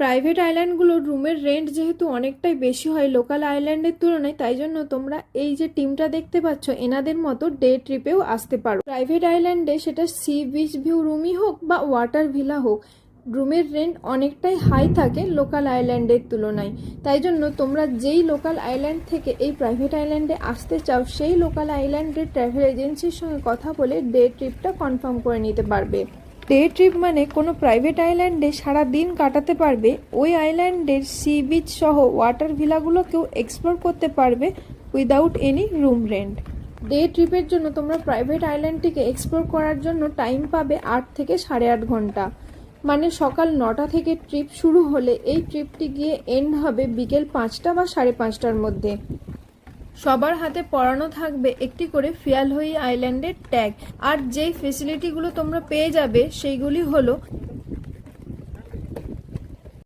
Private আইল্যান্ডগুলোর রুমের rent যেহেতু অনেকটাই বেশি হয় লোকাল আইল্যান্ডের তুলনায়, তাই জন্য তোমরা এই যে টিমটা দেখতে পাচ্ছ, এনাদের মতো ডে ট্রিপেও আসতে পারো। প্রাইভেট আইল্যান্ডে সেটা সি বিচ ভিউ রুমই হোক বা ওয়াটার ভিলা হোক, রুমের রেন্ট অনেকটাই হাই থাকে লোকাল আইল্যান্ডের তুলনায়। তাই জন্য তোমরা যেই লোকাল আইল্যান্ড থেকে এই প্রাইভেট আইল্যান্ডে আসতে চাও, সেই লোকাল আইল্যান্ডের ট্রাভেল এজেন্সির সঙ্গে কথা বলে ডে ট্রিপটা কনফার্ম করে নিতে পারবে। ডে ট্রিপ মানে কোনো প্রাইভেট আইল্যান্ডে সারা দিন কাটাতে পারবে। ওই আইল্যান্ডের সি বিচ সহ ওয়াটার ভিলাগুলোকেও এক্সপ্লোর করতে পারবে without any room rent day ট্রিপের জন্য তোমরা প্রাইভেট আইল্যান্ডটিকে এক্সপ্লোর করার জন্য টাইম পাবে আট থেকে সাড়ে আট ঘণ্টা। মানে সকাল নটা থেকে ট্রিপ শুরু হলে এই ট্রিপটি গিয়ে এন্ড হবে বিকেল পাঁচটা বা সাড়ে পাঁচটার মধ্যে। সবার হাতে পড়ানো থাকবে একটি করে ফিয়ালহই আইল্যান্ডের ট্যাগ। আর যেই ফেসিলিটিগুলো তোমরা পেয়ে যাবে, সেইগুলি হলো